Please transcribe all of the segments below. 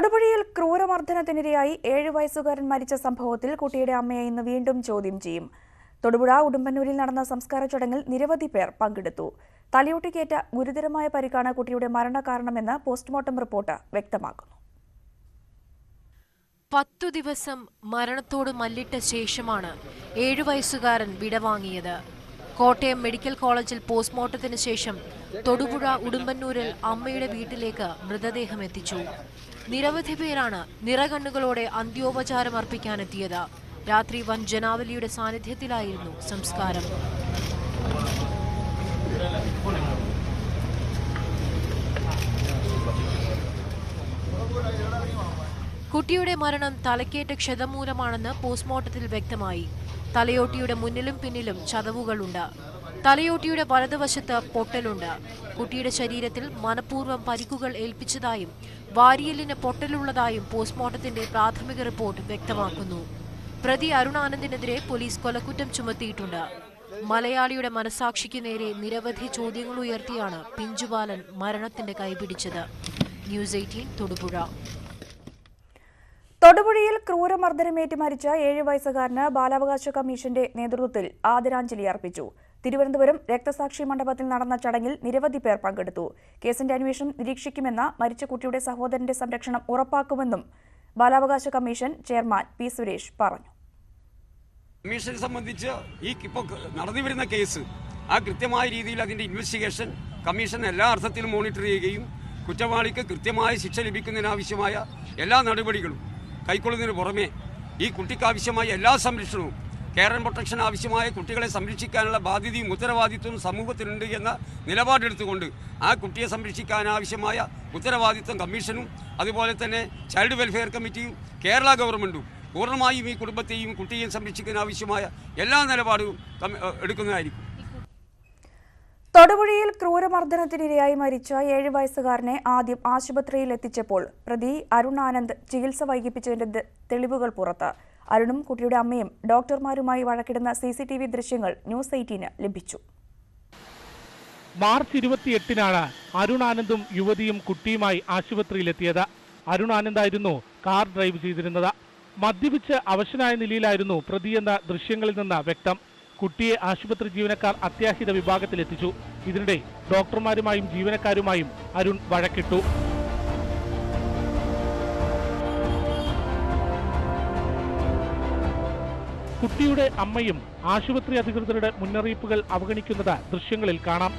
തൊടുപുഴയിൽ ക്രൂരമർദ്ദനത്തിനിരയായി ഏഴ് വയസ്സുകാരൻ മരിച്ച സംഭവത്തിൽ കുട്ടിയുടെ അമ്മയെ ഇന്ന് വീണ്ടും ചോദ്യം ചെയ്യും. തൊടുപുഴ ഉടുമ്പന്നൂരിൽ നടന്ന സംസ്കാര ചടങ്ങിൽ നിരവധി പേർ പങ്കെടുത്തു. തലയോട്ടിക്കേറ്റ ഗുരുതരമായ പരിക്കാണ് കുട്ടിയുടെ മരണകാരണമെന്ന് പോസ്റ്റ്മോർട്ടം റിപ്പോർട്ട് വ്യക്തമാക്കുന്നു. പത്തു ദിവസം മരണത്തോട് മല്ലിട്ട ശേഷമാണ് ഏഴു വയസ്സുകാരൻ വിടവാങ്ങിയത്. കോട്ടയം മെഡിക്കൽ കോളേജിൽ പോസ്റ്റ്മോർട്ടത്തിന് ശേഷം തൊടുപുഴ ഉടുമ്പന്നൂരിൽ അമ്മയുടെ വീട്ടിലേക്ക് മൃതദേഹം എത്തിച്ചു. നിരവധി പേരാണ് നിറകണ്ണുകളോടെ അന്ത്യോപചാരം അർപ്പിക്കാനെത്തിയത്. രാത്രി വൻ ജനാവലിയുടെ സാന്നിധ്യത്തിലായിരുന്നു സംസ്കാരം. കുട്ടിയുടെ മരണം തലക്കേറ്റ ക്ഷതം മൂലമാണെന്ന് പോസ്റ്റ്മോർട്ടത്തിൽ വ്യക്തമായി. തലയോട്ടിയുടെ മുന്നിലും പിന്നിലും ചതവുകളുണ്ട്. തലയോട്ടിയുടെ വലതുവശത്ത് പൊട്ടലുണ്ട്. കുട്ടിയുടെ ശരീരത്തിൽ മനഃപൂർവം പരിക്കുകൾ ഏൽപ്പിച്ചതായും വാരിയലിന് പൊട്ടലുള്ളതായും പോസ്റ്റ്മോർട്ടത്തിന്റെ പ്രാഥമിക റിപ്പോർട്ട് വ്യക്തമാക്കുന്നു. പ്രതി അരുണാനന്ദിനെതിരെ പോലീസ് കൊലക്കുറ്റം ചുമത്തിയിട്ടുണ്ട്. മലയാളിയുടെ മനസാക്ഷിക്ക് നേരെ നിരവധി ചോദ്യങ്ങൾ ഉയർത്തിയാണ് പിഞ്ചുബാലൻ മരണത്തിന്റെ കൈപിടിച്ചത്. News eighteen Thodupuzha. തൊടുപുഴയിൽ ക്രൂരമർദ്ദനമേറ്റ് മരിച്ച ഏഴ് വയസ്സുകാരന് ബാലാവകാശ കമ്മീഷന്റെ നേതൃത്വത്തിൽ ആദരാഞ്ജലി അർപ്പിച്ചു. തിരുവനന്തപുരം രക്തസാക്ഷി മണ്ഡപത്തിൽ നടന്ന ചടങ്ങിൽ നിരവധി പേർ പങ്കെടുത്തു. കേസിന്റെ അന്വേഷണം നിരീക്ഷിക്കുമെന്ന മരിച്ച കുട്ടിയുടെ സഹോദരന്റെ സംരക്ഷണം ഉറപ്പാക്കുമെന്നും ബാലാവകാശ കമ്മീഷൻ ചെയർമാൻ പി സുരേഷ് പറഞ്ഞു. കമ്മീഷനെ സംബന്ധിച്ച് ഈ ഇപ്പോൾ നടന്നു വരുന്ന കേസ് ആ കൃത്യമായ രീതിയിൽ അതിന്റെ ഇൻവെസ്റ്റിഗേഷൻ കമ്മീഷൻ എല്ലാ അർത്ഥത്തിലും മോണിറ്റർ ചെയ്യുകയും കുറ്റവാളിക്ക് കൃത്യമായ ശിക്ഷ ലഭിക്കുന്നതിനാവശ്യമായ എല്ലാ നടപടികളും കൈക്കൊള്ളുന്നതിന് പുറമെ ഈ കുട്ടിക്കാവശ്യമായ എല്ലാ സംരക്ഷണവും കെയർ ആൻഡ് പ്രൊട്ടക്ഷൻ ആവശ്യമായ കുട്ടികളെ സംരക്ഷിക്കാനുള്ള ബാധ്യതയും ഉത്തരവാദിത്വവും സമൂഹത്തിനുണ്ട് എന്ന നിലപാടെടുത്തുകൊണ്ട് ആ കുട്ടിയെ സംരക്ഷിക്കാൻ ആവശ്യമായ ഉത്തരവാദിത്വം കമ്മീഷനും അതുപോലെ തന്നെ ചൈൽഡ് വെൽഫെയർ കമ്മിറ്റിയും കേരള ഗവൺമെന്റും പൂർണമായും ഈ കുടുംബത്തെയും കുട്ടിയെയും സംരക്ഷിക്കാൻ ആവശ്യമായ എല്ലാ നിലപാടും എടുക്കുന്നതായിരിക്കും. തൊടുപുഴയിൽ ക്രൂരമർദ്ദനത്തിനിരയായി മരിച്ച ഏഴ് വയസ്സുകാരനെ ആദ്യം ആശുപത്രിയിൽ എത്തിച്ചപ്പോൾ പ്രതി അരുൺ ആനന്ദ് ചികിത്സ വൈകിപ്പിച്ചതിന്റെ തെളിവുകൾ പുറത്ത്. അരുണും കുട്ടിയുടെ അമ്മയും ഡോക്ടർമാരുമായി വഴക്കിടുന്ന സി സി ടി വി ദൃശ്യങ്ങൾ ന്യൂസ് എയ്റ്റീന് ലഭിച്ചു. മാർച്ച് ഇരുപത്തിയെട്ടിനാണ് അരുൺ ആനന്ദും യുവതിയും കുട്ടിയുമായി ആശുപത്രിയിലെത്തിയത്. അരുൺ ആനന്ദായിരുന്നു കാർ ഡ്രൈവ് ചെയ്തിരുന്നത്. മദ്യപിച്ച് അവശനായ നിലയിലായിരുന്നു പ്രതിയെന്ന ദൃശ്യങ്ങളിൽ നിന്ന് വ്യക്തം. കുട്ടിയെ ആശുപത്രി ജീവനക്കാർ അത്യാഹിത വിഭാഗത്തിലെത്തിച്ചു. ഇതിനിടെ ഡോക്ടർമാരുമായും ജീവനക്കാരുമായും അരുൺ വഴക്കിട്ടു. കുട്ടിയുടെ അമ്മയും ആശുപത്രി അധികൃതരുടെ മുന്നറിയിപ്പുകൾ അവഗണിക്കുന്നത് ദൃശ്യങ്ങളിൽ കാണാം.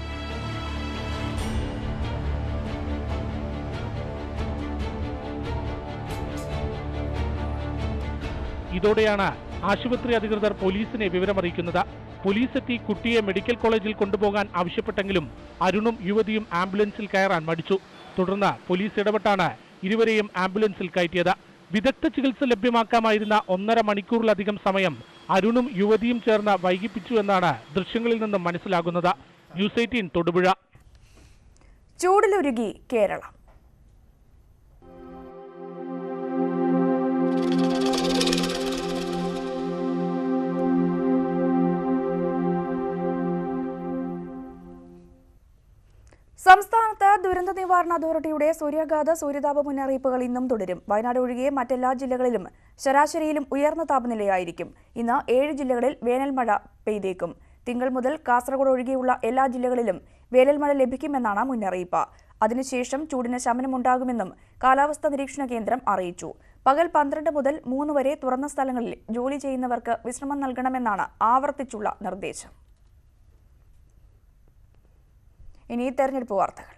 ഇതോടെയാണ് ആശുപത്രി അധികൃതർ പോലീസിനെ വിവരമറിയിക്കുന്നത്. പോലീസ് എത്തി കുട്ടിയെ മെഡിക്കൽ കോളേജിൽ കൊണ്ടുപോകാൻ ആവശ്യപ്പെട്ടെങ്കിലും അരുണും യുവതിയും ആംബുലൻസിൽ കയറാൻ മടിച്ചു. തുടർന്ന് പോലീസ് ഇടപെട്ടാണ് ഇരുവരെയും ആംബുലൻസിൽ കയറ്റിയത്. വിദഗ്ധ ചികിത്സ ലഭ്യമാക്കാമായിരുന്ന ഒന്നര മണിക്കൂറിലധികം സമയം അരുണും യുവതിയും ചേർന്ന് വൈകിപ്പിച്ചു എന്നാണ് ദൃശ്യങ്ങളിൽ നിന്നും മനസ്സിലാകുന്നത്. News eighteen Thodupuzha. ചൂടിലുരുകി കേരളം. സംസ്ഥാനത്ത് ദുരന്ത നിവാരണ അതോറിറ്റിയുടെ സൂര്യാഘാത സൂര്യതാപ മുന്നറിയിപ്പുകൾ ഇന്നും തുടരും. വയനാട് ഒഴികെ മറ്റെല്ലാ ജില്ലകളിലും ശരാശരിയിലും ഉയർന്ന താപനിലയായിരിക്കും. ഇന്ന് ഏഴ് ജില്ലകളിൽ വേനൽ മഴ പെയ്തേക്കും. തിങ്കൾ മുതൽ കാസർഗോഡ് ഒഴികെയുള്ള എല്ലാ ജില്ലകളിലും വേനൽ മഴ ലഭിക്കുമെന്നാണ് മുന്നറിയിപ്പ്. അതിനുശേഷം ചൂടിന് ശമനമുണ്ടാകുമെന്നും കാലാവസ്ഥാ നിരീക്ഷണ കേന്ദ്രം അറിയിച്ചു. പകൽ പന്ത്രണ്ട് മുതൽ മൂന്ന് വരെ തുറന്ന സ്ഥലങ്ങളിൽ ജോലി ചെയ്യുന്നവർക്ക് വിശ്രമം നൽകണമെന്നാണ് ആവർത്തിച്ചുള്ള നിർദ്ദേശം. ഇനി തെരഞ്ഞെടുപ്പ് വാർത്തകൾ.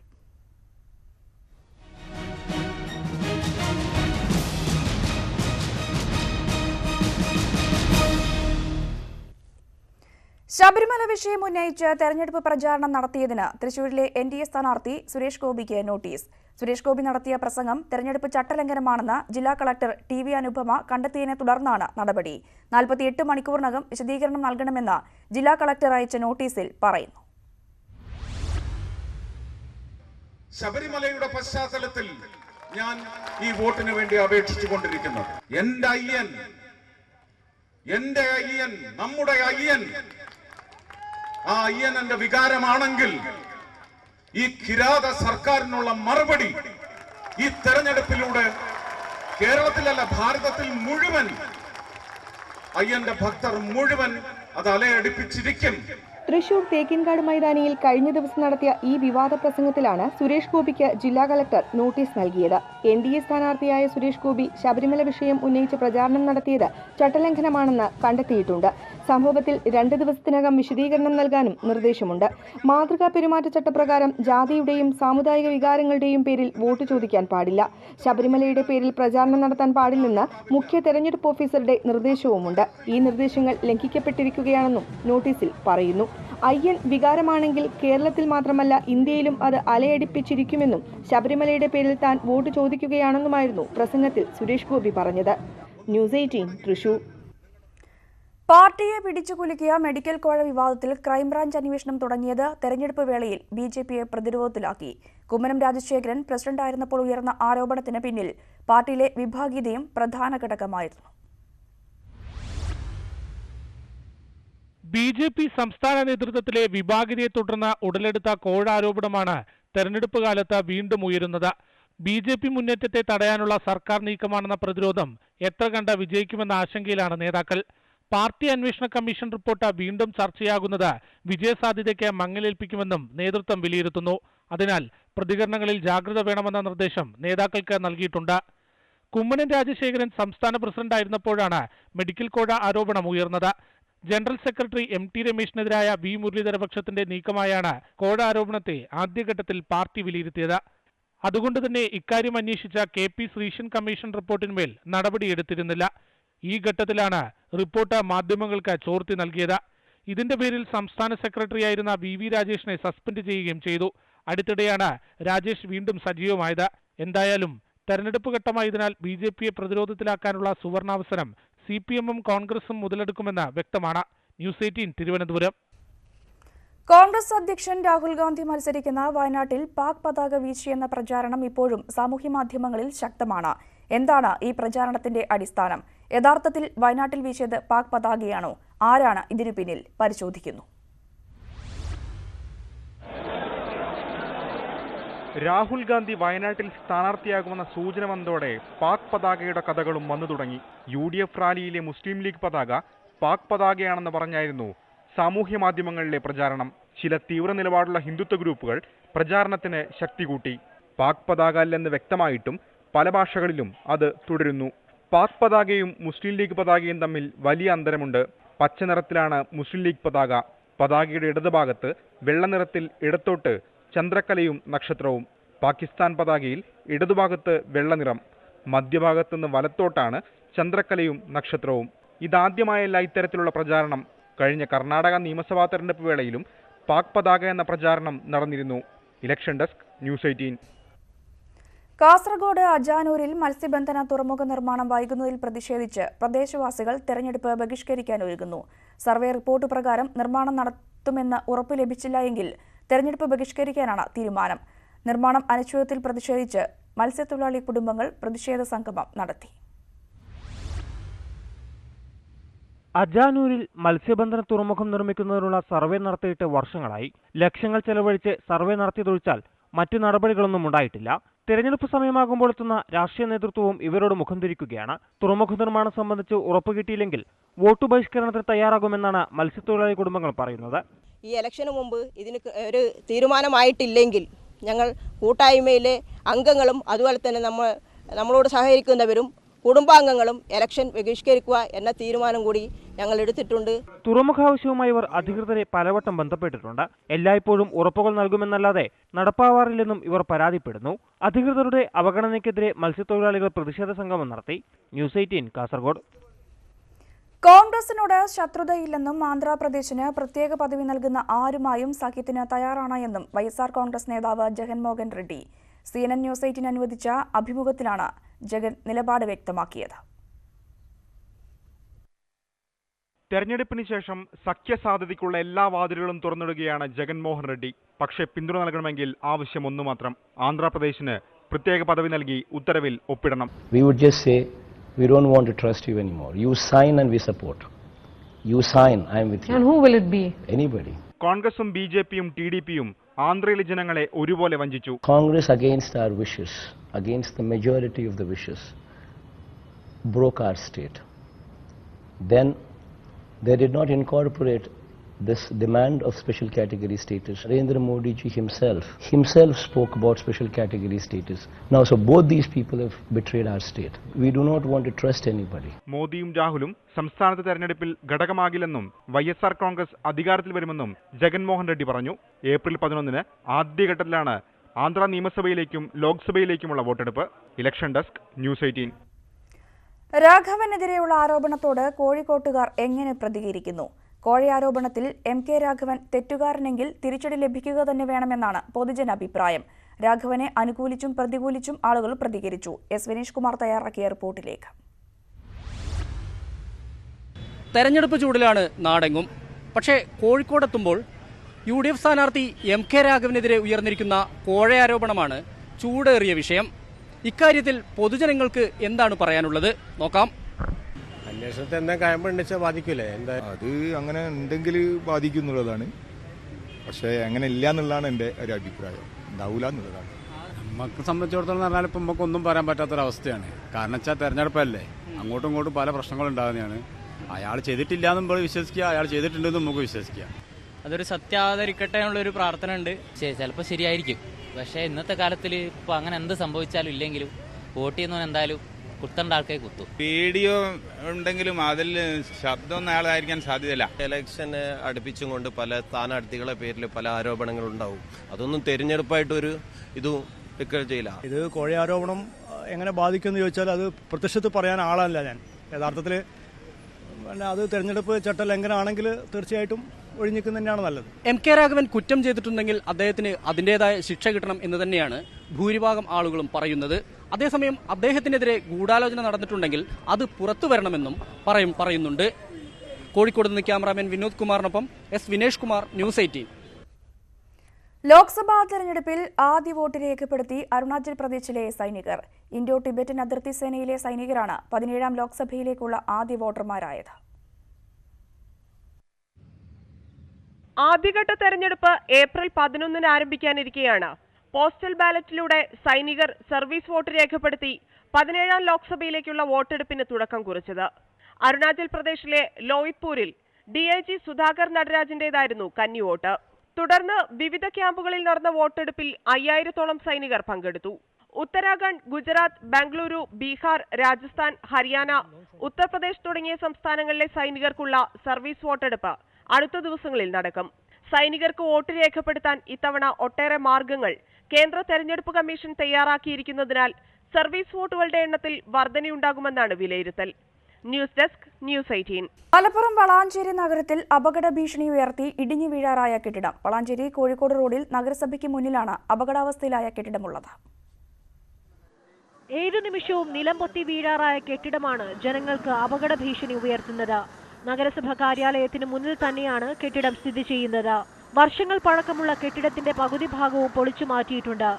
ശബരിമല വിഷയം ഉന്നയിച്ച് തെരഞ്ഞെടുപ്പ് പ്രചാരണം നടത്തിയതിന് തൃശൂരിലെ എൻ ഡി എ സ്ഥാനാർത്ഥി സുരേഷ് ഗോപിക്ക് നോട്ടീസ്. സുരേഷ് ഗോപി നടത്തിയ പ്രസംഗം തെരഞ്ഞെടുപ്പ് ചട്ടലംഘനമാണെന്ന് ജില്ലാ കളക്ടർ ടി വി അനുപമ കണ്ടെത്തിയതിനെ തുടർന്നാണ് നടപടി. നാൽപ്പത്തിയെട്ട് മണിക്കൂറിനകം വിശദീകരണം നൽകണമെന്ന് ജില്ലാ കളക്ടർ അയച്ച നോട്ടീസിൽ പറയുന്നു. ശബരിമലയുടെ പശ്ചാത്തലത്തിൽ ഞാൻ ഈ വോട്ടിന് വേണ്ടി അപേക്ഷിച്ചു കൊണ്ടിരിക്കുന്നത് എന്റെ അയ്യൻ എന്റെ അയ്യൻ നമ്മുടെ അയ്യൻ. ആ അയ്യൻ എന്റെ വികാരമാണെങ്കിൽ ഈ കിരാത സർക്കാരിനുള്ള മറുപടി ഈ തെരഞ്ഞെടുപ്പിലൂടെ കേരളത്തിലല്ല ഭാരതത്തിൽ മുഴുവൻ അയ്യന്റെ ഭക്തർ മുഴുവൻ അത് അലയടിപ്പിച്ചിരിക്കും. തൃശൂർ തേക്കിൻകാട് മൈതാനിയിൽ കഴിഞ്ഞ ദിവസം നടത്തിയ ഈ വിവാദ പ്രസംഗത്തിലാണ് സുരേഷ് ഗോപിക്ക് ജില്ലാ കലക്ടർ നോട്ടീസ് നൽകിയത്. എൻ ഡി എ സ്ഥാനാർത്ഥിയായ സുരേഷ് ഗോപി ശബരിമല വിഷയം ഉന്നയിച്ച് പ്രചാരണം നടത്തിയത് ചട്ടലംഘനമാണെന്ന് കണ്ടെത്തിയിട്ടുണ്ട്. സംഭവത്തിൽ രണ്ട് ദിവസത്തിനകം വിശദീകരണം നൽകാനും നിർദ്ദേശമുണ്ട്. മാതൃകാ പെരുമാറ്റച്ചട്ടപ്രകാരം ജാതിയുടെയും സാമുദായിക വികാരങ്ങളുടെയും പേരിൽ വോട്ട് ചോദിക്കാൻ പാടില്ല. ശബരിമലയുടെ പേരിൽ പ്രചാരണം നടത്താൻ പാടില്ലെന്ന് മുഖ്യ തെരഞ്ഞെടുപ്പ് ഓഫീസറുടെ നിർദ്ദേശവുമുണ്ട്. ഈ നിർദ്ദേശങ്ങൾ ലംഘിക്കപ്പെട്ടിരിക്കുകയാണെന്നും നോട്ടീസിൽ പറയുന്നു. അയ്യൻ വികാരമാണെങ്കിൽ കേരളത്തിൽ മാത്രമല്ല ഇന്ത്യയിലും അത് അലയടിപ്പിച്ചിരിക്കുമെന്നും ശബരിമലയുടെ പേരിൽ താൻ വോട്ട് ചോദിക്കുകയാണെന്നുമായിരുന്നു പ്രസംഗത്തിൽ സുരേഷ് ഗോപി പറഞ്ഞത്. News eighteen Thrissur. പാർട്ടിയെ പിടിച്ചുകുലുക്കിയ മെഡിക്കൽ കോഴ വിവാദത്തിൽ ക്രൈംബ്രാഞ്ച് അന്വേഷണം തുടങ്ങിയത് തെരഞ്ഞെടുപ്പ് വേളയിൽ ബി ജെ പിയെ പ്രതിരോധത്തിലാക്കി. കുമ്മനം രാജശേഖരൻ പ്രസിഡന്റായിരുന്നപ്പോൾ ഉയർന്ന ആരോപണത്തിന് പിന്നിൽ. പാർട്ടിയിലെ വിഭാഗീയതയും പ്രധാന ഘടകമായിരുന്നു. ബി ജെ പി സംസ്ഥാന നേതൃത്വത്തിലെ വിഭാഗിതയെ തുടർന്ന് ഉടലെടുത്ത കോഴാരോപണമാണ് തെരഞ്ഞെടുപ്പ് കാലത്ത് വീണ്ടും ഉയരുന്നത്. ബി ജെ പി മുന്നേറ്റത്തെ തടയാനുള്ള സർക്കാർ നീക്കമാണെന്ന പ്രതിരോധം എത്ര കണ്ട വിജയിക്കുമെന്ന ആശങ്കയിലാണ് നേതാക്കൾ. പാർട്ടി അന്വേഷണ കമ്മീഷൻ റിപ്പോർട്ട് വീണ്ടും ചർച്ചയാകുന്നത് വിജയസാധ്യതയ്ക്ക് മങ്ങലേൽപ്പിക്കുമെന്നും നേതൃത്വം വിലയിരുത്തുന്നു. അതിനാൽ പ്രതികരണങ്ങളിൽ ജാഗ്രത വേണമെന്ന നിർദ്ദേശം നേതാക്കൾക്ക് നൽകിയിട്ടുണ്ട്. കുമ്മനം രാജശേഖരൻ സംസ്ഥാന പ്രസിഡന്റായിരുന്നപ്പോഴാണ് മെഡിക്കൽ കോഴ ആരോപണം ഉയർന്നത്. ജനറൽ സെക്രട്ടറി എം ടി രമേശിനെതിരായ വി മുരളീധര പക്ഷത്തിന്റെ നീക്കമായാണ് കോഴ ആരോപണത്തെ ആദ്യഘട്ടത്തിൽ പാർട്ടി വിലയിരുത്തിയത്. അതുകൊണ്ട് തന്നെ ഇക്കാര്യം അന്വേഷിച്ച കെ പി ശ്രീശൻ കമ്മീഷൻ റിപ്പോർട്ടിന്മേൽ നടപടിയെടുത്തിരുന്നില്ല. ഈ ഘട്ടത്തിലാണ് റിപ്പോർട്ട് മാധ്യമങ്ങൾക്ക് ചോർത്തി നൽകിയത്. ഇതിന്റെ പേരിൽ സംസ്ഥാന സെക്രട്ടറിയായിരുന്ന വി വി രാജേഷിനെ സസ്പെൻഡ് ചെയ്യുകയും ചെയ്തു. അടുത്തിടെയാണ് രാജേഷ് വീണ്ടും സജീവമായത്. എന്തായാലും തെരഞ്ഞെടുപ്പ് ഘട്ടമായതിനാൽ ബി ജെ പിയെ പ്രതിരോധത്തിലാക്കാനുള്ള സുവർണാവസരം സി പി എമ്മും കോൺഗ്രസും മുതലെടുക്കുമെന്ന് വ്യക്തമാണ് ന്യൂസ് എയ്റ്റീൻ തിരുവനന്തപുരം. കോൺഗ്രസ് അധ്യക്ഷൻ രാഹുൽ ഗാന്ധി മത്സരിക്കുന്ന വയനാട്ടിൽ പാക് പതാക വീശിയെന്ന പ്രചാരണം ഇപ്പോഴും സാമൂഹ്യ മാധ്യമങ്ങളിൽ ശക്തമാണ്. എന്താണ് ഈ പ്രചാരണത്തിന്റെ അടിസ്ഥാനം? യഥാർത്ഥത്തിൽ വയനാട്ടിൽ വീശിയത് പാക് പതാകയാണോ? ആരാണ് ഇതിനു പിന്നിൽ? പരിശോധിക്കുന്നു. രാഹുൽ ഗാന്ധി വയനാട്ടിൽ സ്ഥാനാർത്ഥിയാകുമെന്ന സൂചന വന്നതോടെ പാക് പതാകയുടെ കഥകളും വന്നു തുടങ്ങി. യു ഡി എഫ് റാലിയിലെ മുസ്ലിം ലീഗ് പതാക പാക് പതാകയാണെന്ന് പറഞ്ഞായിരുന്നു സാമൂഹ്യ മാധ്യമങ്ങളിലെ പ്രചാരണം. ചില തീവ്ര നിലപാടുള്ള ഹിന്ദുത്വ ഗ്രൂപ്പുകൾ പ്രചാരണത്തിന് ശക്തി കൂട്ടി. പാക് പതാക അല്ലെന്ന് വ്യക്തമായിട്ടും പല ഭാഷകളിലും അത് തുടരുന്നു. പാക് പതാകയും മുസ്ലിം ലീഗ് പതാകയും തമ്മിൽ വലിയ അന്തരമുണ്ട്. പച്ച നിറത്തിലാണ് മുസ്ലിം ലീഗ് പതാക. പതാകയുടെ ഇടതുഭാഗത്ത് വെള്ള നിറത്തിൽ ഇടത്തോട്ട് ചന്ദ്രക്കലയും നക്ഷത്രവും. പാകിസ്ഥാൻ പതാകയിൽ ഇടതുഭാഗത്ത് വെള്ളനിറം മധ്യഭാഗത്തുനിന്ന് വലത്തോട്ടാണ് ചന്ദ്രക്കലയും നക്ഷത്രവും. ഇതാദ്യമായല്ല ഇത്തരത്തിലുള്ള പ്രചാരണം കഴിഞ്ഞ കർണാടക നിയമസഭാ തെരഞ്ഞെടുപ്പ് വേളയിലും പാക് പതാക എന്ന പ്രചാരണം നടന്നിരുന്നു. Election desk News eighteen. Kasaragod അജാനൂരിൽ മത്സ്യബന്ധന തുറമുഖ നിർമ്മാണം വൈകുന്നതിൽ പ്രതിഷേധിച്ച് പ്രദേശവാസികൾ തെരഞ്ഞെടുപ്പ് ബഹിഷ്കരിക്കാൻ ഒരുങ്ങുന്നു. സർവേ റിപ്പോർട്ട് പ്രകാരം നിർമ്മാണം നടത്തുമെന്ന് ഉറപ്പ് ലഭിച്ചില്ല തെരഞ്ഞെടുപ്പ് ബഹിഷ്കരിക്കാനാണ് തീരുമാനം. നിർമ്മാണം അനിശ്ചിതത്തിൽ പ്രതിഷേധിച്ച് മത്സ്യത്തൊഴിലാളി കുടുംബങ്ങൾ പ്രതിഷേധ സംഗമം നടത്തി. അജാനൂരിൽ മത്സ്യബന്ധന തുറമുഖം നിർമ്മിക്കുന്നതിനുള്ള സർവേ നടത്തിയിട്ട് വർഷങ്ങളായി. ലക്ഷങ്ങൾ ചെലവഴിച്ച് സർവേ നടത്തിയതൊഴിച്ചാൽ മറ്റു നടപടികളൊന്നും ഉണ്ടായിട്ടില്ല. തെരഞ്ഞെടുപ്പ് സമയമാകുമ്പോൾ എത്തുന്ന രാഷ്ട്രീയ നേതൃത്വവും ഇവരോട് മുഖം തിരിക്കുകയാണ്. തുറമുഖ നിർമ്മാണം സംബന്ധിച്ച് ഉറപ്പ് കിട്ടിയില്ലെങ്കിൽ വോട്ട് ബഹിഷ്കരണത്തിന് തയ്യാറാകുമെന്നാണ് മത്സ്യത്തൊഴിലാളി കുടുംബങ്ങൾ പറയുന്നത്. ഈ ഇലക്ഷന് മുമ്പ് ഇതിന് ഒരു തീരുമാനമായിട്ടില്ലെങ്കിൽ ഞങ്ങൾ കൂട്ടായ്മയിലെ അംഗങ്ങളും അതുപോലെ തന്നെ നമ്മൾ നമ്മളോട് സഹകരിക്കുന്നവരും കുടുംബാംഗങ്ങളും ഇലക്ഷൻ ബഹിഷ്കരിക്കുക എന്ന തീരുമാനം കൂടി ഞങ്ങൾ എടുത്തിട്ടുണ്ട്. തുറമുഖ ആവശ്യവുമായി അധികൃതരെ പലവട്ടം ബന്ധപ്പെട്ടിട്ടുണ്ട്. എല്ലായ്പ്പോഴും ഉറപ്പുകൾ നൽകുമെന്നല്ലാതെ നടപ്പാവാറില്ലെന്നും ഇവർ പരാതിപ്പെടുന്നു. അധികൃതരുടെ അവഗണനയ്ക്കെതിരെ മത്സ്യത്തൊഴിലാളികൾ പ്രതിഷേധ സംഗമം നടത്തി. News eighteen Kasaragod. കോൺഗ്രസിനോട് ശത്രുതയില്ലെന്നും ആന്ധ്രാപ്രദേശിന് പ്രത്യേക പദവി നൽകുന്ന ആരുമായും സഖ്യത്തിന് തയ്യാറാണ് എന്നും വൈഎസ്ആർ കോൺഗ്രസ് നേതാവ് Jaganmohan Reddy. C N N News എയ്റ്റിന് അനുവദിച്ച അഭിമുഖത്തിലാണ് ജഗൻ നിലപാട് വ്യക്തമാക്കിയത്. തെരഞ്ഞെടുപ്പിന് ശേഷം സഖ്യസാധ്യതയ്ക്കുള്ള എല്ലാ വാതിലുകളും തുറന്നിടുകയാണ് ജഗൻമോഹൻ റെഡ്ഡി. പക്ഷേ പിന്തുണ നൽകണമെങ്കിൽ ആവശ്യം ഒന്നു മാത്രം. ആന്ധ്രാപ്രദേശിന് പ്രത്യേക പദവി നൽകി ഉത്തരവിൽ ഒപ്പിടണം. we don't want to trust you anymore. You sign and we support. You sign, I am with you. And who will it be? Anybody. കോൺഗ്രസും ബി ജെ പിയും ടി ഡി പിയും ആന്ധ്രയിലെ ജനങ്ങളെ ഒരുപോലെ വഞ്ചിച്ചു Congress against our wishes, against the majority of the wishes, broke our state. Then they did not incorporate this demand of special category status. Narendra Modi ji himself, himself spoke about special category status. Now, so both these people have betrayed our state. We do not want to trust anybody. മോദിയും രാഹുലും സംസ്ഥാനത്തെ തെരഞ്ഞെടുപ്പിൽ ഘടകമാകില്ലെന്നും Y S R Congress അധികാരത്തിൽ വരുമെന്നും ജഗൻമോഹൻ റെഡ്ഡി പറഞ്ഞു April പതിനൊന്നിന് ആദ്യഘട്ടത്തിലാണ് ആന്ധ്ര നിയമസഭയിലേക്കും ലോക്സഭയിലേക്കുമുള്ള വോട്ടെടുപ്പ് ഇലക്ഷൻ ഡെസ്ക് ന്യൂസ് എയ്റ്റീൻ രാഘവനെതിരെയുള്ള ആരോപണത്തോട് കോഴിക്കോട്ടുകാർ എങ്ങനെ പ്രതികരിക്കുന്നു കോഴി ആരോപണത്തിൽ എം കെ രാഘവൻ തെറ്റുകാരനെങ്കിൽ തിരിച്ചടി ലഭിക്കുക തന്നെ വേണമെന്നാണ് പൊതുജനാഭിപ്രായം രാഘവനെ അനുകൂലിച്ചും പ്രതികൂലിച്ചും ആളുകൾ പ്രതികരിച്ചു. എസ് വിനീഷ് കുമാർ തയ്യാറാക്കിയ റിപ്പോർട്ടിലേക്ക്. തെരഞ്ഞെടുപ്പ് ചൂടിലാണ് നാടെങ്ങും. പക്ഷേ കോഴിക്കോടെത്തുമ്പോൾ യു ഡി എഫ് സ്ഥാനാർത്ഥി എം കെ രാഘവനെതിരെ ഉയർന്നിരിക്കുന്ന കോഴയാരോപണമാണ് ചൂടേറിയ വിഷയം. ഇക്കാര്യത്തിൽ പൊതുജനങ്ങൾക്ക് എന്താണ് പറയാനുള്ളത്? നോക്കാം. അന്വേഷണത്തെ എന്താ കഴമ്പുണ്ടെച്ചാൽ ബാധിക്കൂലേ? എന്താ അത് അങ്ങനെ ഉണ്ടെങ്കിൽ ബാധിക്കും എന്നുള്ളതാണ് പക്ഷേ അങ്ങനെ ഇല്ല എന്നുള്ളതാണ് എന്റെ ഒരു അഭിപ്രായം. ഉണ്ടാവില്ല എന്നുള്ളതാണ്. നമുക്ക് സംബന്ധിച്ചിടത്തോളം പറഞ്ഞാൽ ഇപ്പം നമുക്ക് ഒന്നും പറയാൻ പറ്റാത്തൊരവസ്ഥയാണ്. കാരണം വെച്ചാൽ തെരഞ്ഞെടുപ്പല്ലേ? അങ്ങോട്ടും ഇങ്ങോട്ടും പല പ്രശ്നങ്ങളും ഉണ്ടാകുന്നതാണ്. അയാൾ ചെയ്തിട്ടില്ല എന്ന് നമ്മൾ വിശ്വസിക്കുക. അയാൾ ചെയ്തിട്ടുണ്ടെന്ന് നമുക്ക് വിശ്വസിക്കുക. അതൊരു സത്യാവതരിക്കട്ടെ എന്നുള്ളൊരു പ്രാർത്ഥന ഉണ്ട് ചിലപ്പോൾ ശരിയായിരിക്കും. പക്ഷേ ഇന്നത്തെ കാലത്തിൽ ഇപ്പോൾ അങ്ങനെ എന്ത് സംഭവിച്ചാലും ഇല്ലെങ്കിലും വോട്ട് ചെയ്യുന്നവൻ എന്തായാലും കുത്തേണ്ട ആൾക്കാർ കുത്തും. വീഡിയോ ഉണ്ടെങ്കിലും അതിൽ ശബ്ദം ആളായിരിക്കാൻ സാധ്യതയില്ല. ഇലക്ഷൻ അടുപ്പിച്ചും കൊണ്ട് പല സ്ഥാനാർത്ഥികളെ പേരിൽ പല ആരോപണങ്ങൾ ഉണ്ടാവും. അതൊന്നും തെരഞ്ഞെടുപ്പായിട്ടൊരു ഇതും ചെയ്യില്ല. ഇത് കോഴി ആരോപണം എങ്ങനെ ബാധിക്കുമെന്ന് ചോദിച്ചാൽ അത് പ്രത്യക്ഷത്തിൽ പറയാൻ ആളല്ല ഞാൻ. യഥാർത്ഥത്തിൽ അത് തെരഞ്ഞെടുപ്പ് ചട്ട ലംഘനമാണെങ്കിൽ തീർച്ചയായിട്ടും ഒഴിഞ്ഞിക്കുന്നത് തന്നെയാണ് നല്ലത്. എം കെ രാഘവൻ കുറ്റം ചെയ്തിട്ടുണ്ടെങ്കിൽ അദ്ദേഹത്തിന് അതിന്റെതായ ശിക്ഷ കിട്ടണം എന്ന് തന്നെയാണ് ഭൂരിഭാഗം ആളുകളും പറയുന്നത്. അതേസമയം അദ്ദേഹത്തിനെതിരെ ഗൂഢാലോചന നടന്നിട്ടുണ്ടെങ്കിൽ അത് പുറത്തു വരണമെന്നും പറയും പറയുന്നുണ്ട്. കോഴിക്കോട് നിന്ന് cameraman Vinod കുമാറിനൊപ്പം S Vinesh Kumar News eighteen. Lok Sabha തെരഞ്ഞെടുപ്പിൽ ആദ്യ വോട്ട് രേഖപ്പെടുത്തി അരുണാചൽ പ്രദേശിലെ സൈനികർ. ഇൻഡോ ടിബറ്റൻ അതിർത്തി സേനയിലെ സൈനികരാണ് പതിനേഴാം ലോക്സഭയിലേക്കുള്ള ആദ്യ വോട്ടർമാരായത്. ആദ്യഘട്ട തെരഞ്ഞെടുപ്പ് ഏപ്രിൽ പതിനൊന്നിന് ആരംഭിക്കാനിരിക്കെയാണ്. പോസ്റ്റൽ ബാലറ്റിലൂടെ സൈനികർ സർവീസ് വോട്ട് രേഖപ്പെടുത്തി പതിനേഴാം ലോക്സഭയിലേക്കുള്ള വോട്ടെടുപ്പിന് തുടക്കം കുറിച്ചത്. അരുണാചൽ പ്രദേശിലെ ലോയിപ്പൂരിൽ ഡി ഐ ജി സുധാകർ നടരാജിന്റേതായിരുന്നു കന്നിവോട്ട് തുടർന്ന് വിവിധ ക്യാമ്പുകളിൽ നടന്ന വോട്ടെടുപ്പിൽ അയ്യായിരത്തോളം സൈനികർ പങ്കെടുത്തു. ഉത്തരാഖണ്ഡ് ഗുജറാത്ത് ബംഗളൂരു ബീഹാർ രാജസ്ഥാൻ ഹരിയാന ഉത്തർപ്രദേശ് തുടങ്ങിയ സംസ്ഥാനങ്ങളിലെ സൈനികർക്കുള്ള സർവീസ് വോട്ടെടുപ്പ് അടുത്ത ദിവസങ്ങളിൽ നടക്കും. സൈനികർക്ക് വോട്ട് രേഖപ്പെടുത്താൻ ഇത്തവണ ഒട്ടേറെ മാർഗങ്ങൾ കേന്ദ്ര തെരഞ്ഞെടുപ്പ് കമ്മീഷൻ തയ്യാറാക്കിയിരിക്കുന്നതിനാൽ സർവീസ് വോട്ടുകളുടെ എണ്ണത്തിൽ വർധനയുണ്ടാകുമെന്നാണ് വിലയിരുത്തൽ. News desk news eighteen. Malappuram Valanchery നഗരത്തിൽ അപകട ഭീഷണി ഉയർത്തി ഇടിഞ്ഞു വീഴാറായ കെട്ടിടം. വളാഞ്ചേരി കോഴിക്കോട് റോഡിൽ നഗരസഭയ്ക്ക് മുന്നിലാണ് അപകടാവസ്ഥയിലായ കെട്ടിടമുള്ളത്. ഏതു നിമിഷവും നിലംപൊത്തി വീഴാറായ കെട്ടിടമാണ് ജനങ്ങൾക്ക് അപകട ഭീഷണി ഉയർത്തുന്നത്. നഗരസഭ കാര്യാലയത്തിന് മുന്നിൽ തന്നെയാണ് കെട്ടിടം സ്ഥിതി ചെയ്യുന്നത്. വർഷങ്ങൾ പഴക്കമുള്ള കെട്ടിടത്തിന്റെ പകുതി ഭാഗവും പൊളിച്ചു മാറ്റിയിട്ടുണ്ട്.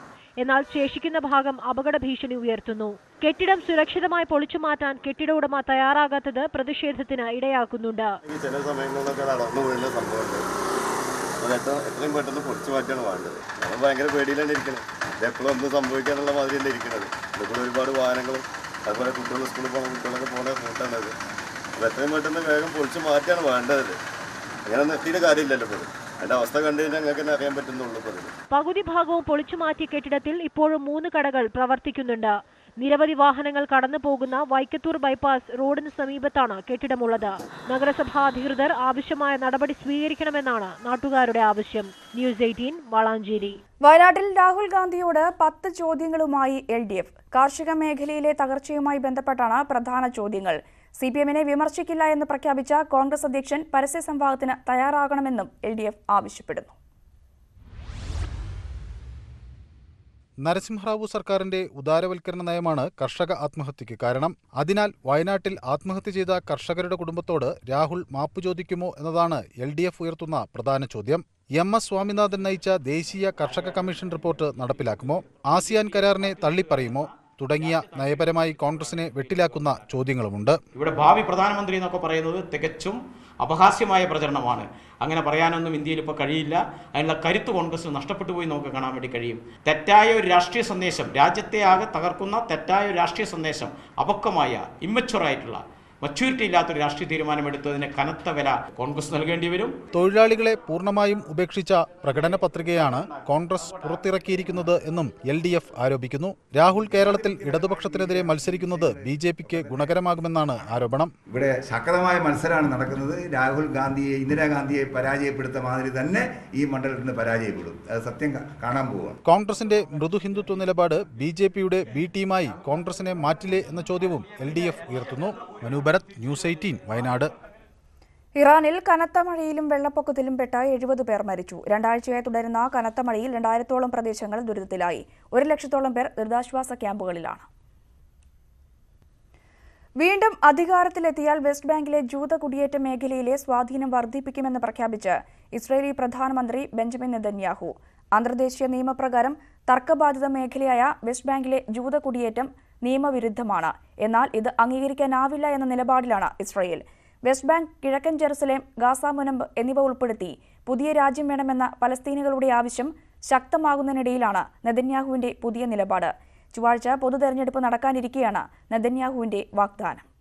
എന്നാൽ ശേഷിക്കുന്ന ഭാഗം അപകട ഭീഷണി ഉയർത്തുന്നു. കെട്ടിടം സുരക്ഷിതമായി പൊളിച്ചു മാറ്റാൻ കെട്ടിട ഉടമ തയ്യാറാകാത്തത് പ്രതിഷേധത്തിന് ഇടയാക്കുന്നുണ്ട്. പെട്ടെന്ന് പൊളിച്ചു ഇരിക്കുന്നത് സംഭവിക്കാനുള്ള മാതിരിയല്ല ഇരിക്കുന്നത് ഒരുപാട് വാഹനങ്ങളും അതുപോലെ കുട്ടികൾ സ്കൂളിൽ പോകുന്ന കുട്ടികളൊക്കെ പോകുന്ന റൂട്ടാണ് അത് അപ്പോൾ എത്രയും പെട്ടെന്ന് വേഗം പൊളിച്ച് മാറ്റിയാണ് വേണ്ടത്. അങ്ങനെ നിർത്തിയിട്ട് കാര്യമില്ലല്ലോ ഇപ്പോൾ അവസ്ഥ കണ്ടു കഴിഞ്ഞാൽ നിങ്ങൾക്ക് തന്നെ അറിയാൻ പറ്റുന്നുള്ളൂ പകുതി ഭാഗവും പൊളിച്ചു മാറ്റിയ കെട്ടിടത്തിൽ ഇപ്പോഴും മൂന്ന് കടകൾ പ്രവർത്തിക്കുന്നുണ്ട്. നിരവധി വാഹനങ്ങൾ കടന്നു പോകുന്ന വൈക്കത്തൂർ ബൈപ്പാസ് റോഡിന് സമീപത്താണ് കെട്ടിടമുള്ളത്. നഗരസഭാ അധികൃതർ ആവശ്യമായ നടപടി സ്വീകരിക്കണമെന്നാണ് നാട്ടുകാരുടെ ആവശ്യം. News eighteen Valanchery. വയനാട്ടിൽ രാഹുൽ ഗാന്ധിയോട് പത്ത് ചോദ്യങ്ങളുമായി എൽ ഡി എഫ്. കാർഷിക മേഖലയിലെ തകർച്ചയുമായി ബന്ധപ്പെട്ടാണ് പ്രധാന ചോദ്യങ്ങൾ. സി പി എമ്മിനെ വിമർശിക്കില്ല എന്ന് പ്രഖ്യാപിച്ച കോൺഗ്രസ് അധ്യക്ഷൻ പരസ്യ സംവാദത്തിന് തയ്യാറാകണമെന്നും എൽ ഡി എഫ് ആവശ്യപ്പെടുന്നു. നരസിംഹറാവു സർക്കാരിന്റെ ഉദാരവൽക്കരണ നയമാണ് കർഷക ആത്മഹത്യയ്ക്ക് കാരണം. അതിനാൽ വയനാട്ടിൽ ആത്മഹത്യ ചെയ്ത കർഷകരുടെ കുടുംബത്തോട് രാഹുൽ മാപ്പു ചോദിക്കുമോ എന്നതാണ് എൽ ഡി എഫ് ഉയർത്തുന്ന പ്രധാന ചോദ്യം. എം എസ് സ്വാമിനാഥൻ നയിച്ച ദേശീയ കർഷക കമ്മീഷൻ റിപ്പോർട്ട് നടപ്പിലാക്കുമോ? ആസിയാൻ കരാറിനെ തള്ളിപ്പറയുമോ? തുടങ്ങിയ നയപരമായി കോൺഗ്രസിനെ വെട്ടിലാക്കുന്ന ചോദ്യങ്ങളുമുണ്ട്. ഇവിടെ ഭാവി പ്രധാനമന്ത്രി എന്നൊക്കെ പറയുന്നത് തികച്ചും അപഹാസ്യമായ പ്രചരണമാണ്. അങ്ങനെ പറയാനൊന്നും ഇന്ത്യയിൽ ഇപ്പോൾ കഴിയില്ല. അതിനുള്ള കരുത്ത് കോൺഗ്രസ് നഷ്ടപ്പെട്ടു പോയി നമുക്ക് കാണാൻ വേണ്ടി കഴിയും. തെറ്റായ ഒരു രാഷ്ട്രീയ സന്ദേശം രാജ്യത്തെ ആകെ തകർക്കുന്ന തെറ്റായ ഒരു രാഷ്ട്രീയ സന്ദേശം അപക്വമായ ഇമ്മച്ചുവറായിട്ടുള്ള മച്യൂരിറ്റി ഇല്ലാത്തൊരു രാഷ്ട്രീയ തീരുമാനമെടുത്തതിന് കനത്ത വില കോൺഗ്രസ് നൽകേണ്ടി വരും. തൊഴിലാളികളെ പൂർണമായും ഉപേക്ഷിച്ച പ്രകടന പത്രികയാണ് കോൺഗ്രസ് പുറത്തിറക്കിയിരിക്കുന്നത് എന്നും എൽ ഡി എഫ് ആരോപിക്കുന്നു. രാഹുൽ കേരളത്തിൽ ഇടതുപക്ഷത്തിനെതിരെ മത്സരിക്കുന്നത് ബി ജെ പിക്ക് ഗുണകരമാകുമെന്നാണ് ആരോപണം. ഇവിടെ ശക്തമായ മത്സരമാണ് നടക്കുന്നത്. രാഹുൽ ഗാന്ധിയെ ഇന്ദിരാഗാന്ധിയെ പരാജയപ്പെടുത്ത മാതിരി തന്നെ ഈ മണ്ഡലത്തിൽ നിന്ന് പരാജയപ്പെടും. അത് സത്യം കാണാൻ പോവുകയാണ്. കോൺഗ്രസിന്റെ മൃദു ഹിന്ദുത്വ നിലപാട് ബി ജെ പിയുടെ ബി ടീമായി കോൺഗ്രസിനെ മാറ്റില്ലേ എന്ന ചോദ്യവും എൽ ഡി എഫ് ഉയർത്തുന്നു. Manu Bharat news eighteen Wayanad. ഇറാനിൽ കനത്ത മഴയിലും വെള്ളപ്പൊക്കത്തിലും പെട്ട എഴുപത് പേർ മരിച്ചു. രണ്ടാഴ്ചയായി തുടരുന്ന കനത്ത മഴയിൽ രണ്ടായിരത്തോളം പ്രദേശങ്ങൾ ദുരിതത്തിലായി. ഒരു ലക്ഷത്തോളം പേർ ദുരിതാശ്വാസ ക്യാമ്പുകളിലാണ്. വീണ്ടും അധികാരത്തിലെത്തിയാൽ വെസ്റ്റ് ബാങ്കിലെ ജൂത കുടിയേറ്റ മേഖലയിലെ സ്വാധീനം വർദ്ധിപ്പിക്കുമെന്ന് പ്രഖ്യാപിച്ച് ഇസ്രയേലി പ്രധാനമന്ത്രി ബെഞ്ചമിൻ നെതന്യാഹു. അന്തർദേശീയ നിയമപ്രകാരം തർക്കബാധിത മേഖലയായ വെസ്റ്റ് ബാങ്കിലെ ജൂത കുടിയേറ്റം നിയമവിരുദ്ധമാണ്. എന്നാൽ ഇത് അംഗീകരിക്കാനാവില്ല എന്ന നിലപാടിലാണ് ഇസ്രയേൽ. വെസ്റ്റ് ബാങ്ക് കിഴക്കൻ ജെറുസലേം ഗാസ മുനമ്പ് എന്നിവ ഉൾപ്പെടുത്തി പുതിയ രാജ്യം വേണമെന്ന പലസ്തീനുകളുടെ ആവശ്യം ശക്തമാകുന്നതിനിടയിലാണ് നെതന്യാഹുവിന്റെ പുതിയ നിലപാട്. ചൊവ്വാഴ്ച പൊതു തെരഞ്ഞെടുപ്പ് നടക്കാനിരിക്കെയാണ് നെതന്യാഹുവിന്റെ വാഗ്ദാനം.